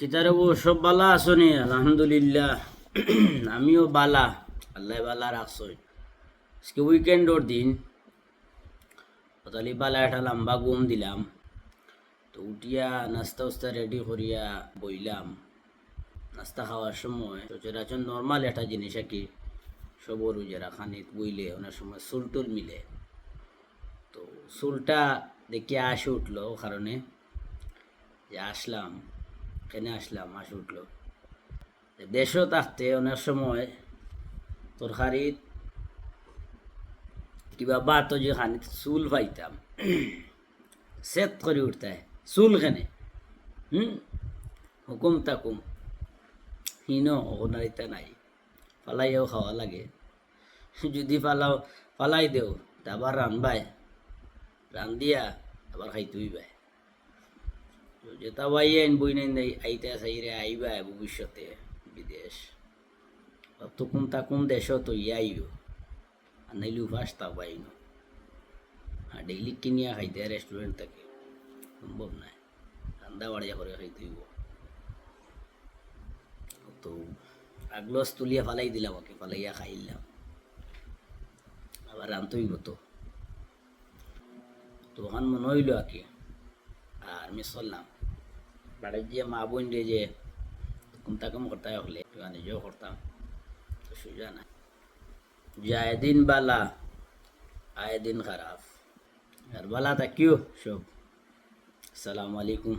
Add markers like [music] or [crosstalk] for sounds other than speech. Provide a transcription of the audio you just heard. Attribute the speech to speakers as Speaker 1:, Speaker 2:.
Speaker 1: কিতারে ও সব বালা আসনি আলহামদুলিল্লাহ। [clears throat] আমিও বালা। আল্লাহ বালা রাখছই। আজকে উইকেন্ডর দিন। তাহলে বালা একটা লম্বা ঘুম দিলাম। তো উঠিয়া নাস্তা উস্তা রেডি করিয়া বইলাম। নাস্তা খাওয়ার সময় সচরাচর নর্মাল একটা জিনিস আর কি। সবরু যারা খানিত বইলে ওনার সময় চুল টুল মিলে। তো চুলটা দেখে আসে উঠল কারণে। যে আসলাম। এখানে আসলাম আসে উঠল। দেশও থাকতে অনেক সময় তরকারিত কিবা বাতো যে খানিত চুল পাইতাম সেট করে উঠতে চুল খানে হুম? হুকুম তাকুম। হিন অনারিতা নাই। ফালাইও খাওয়া লাগে। যদি ফালাও ফালাই দেও তা আবার রানবাই রান্দিয়া আবার খাইতেই বাই। যেটা বাই আইন বই নাই নাই আইতে সাইরে আইবা ভবিষ্যতে বিদেশ তুকুম তাকুম দেশ তো ইয়াইও আর নাইলে উপাস তা বাইন আর ডেইলি কিনিয়া খাইতে রেস্টুরেন্ট থেকে সম্ভব নাই রান্দা বাড়িয়া করে খাইতে হইব তো আগলস তুলিয়া ফালাই দিলাম ওকে ফালাইয়া খাইলাম আবার রানতেই হতো তো ওখান মনে হইল আর কি আর আমি চললাম। বাড়ির যে মা বোন রে যে কুমতা কম করতে হলে নিজেও করতাম তো সুজা না যায় দিন বালা আয় দিন খারাপ আর বালা তা কিউ সব আসসালামু আলাইকুম।